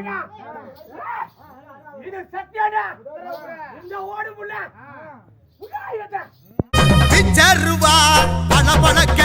சத்தியாடா இது சத்தியாடா இந்த ஓடு புள்ள. பிச்சருவா பண பணக்க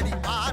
body, body.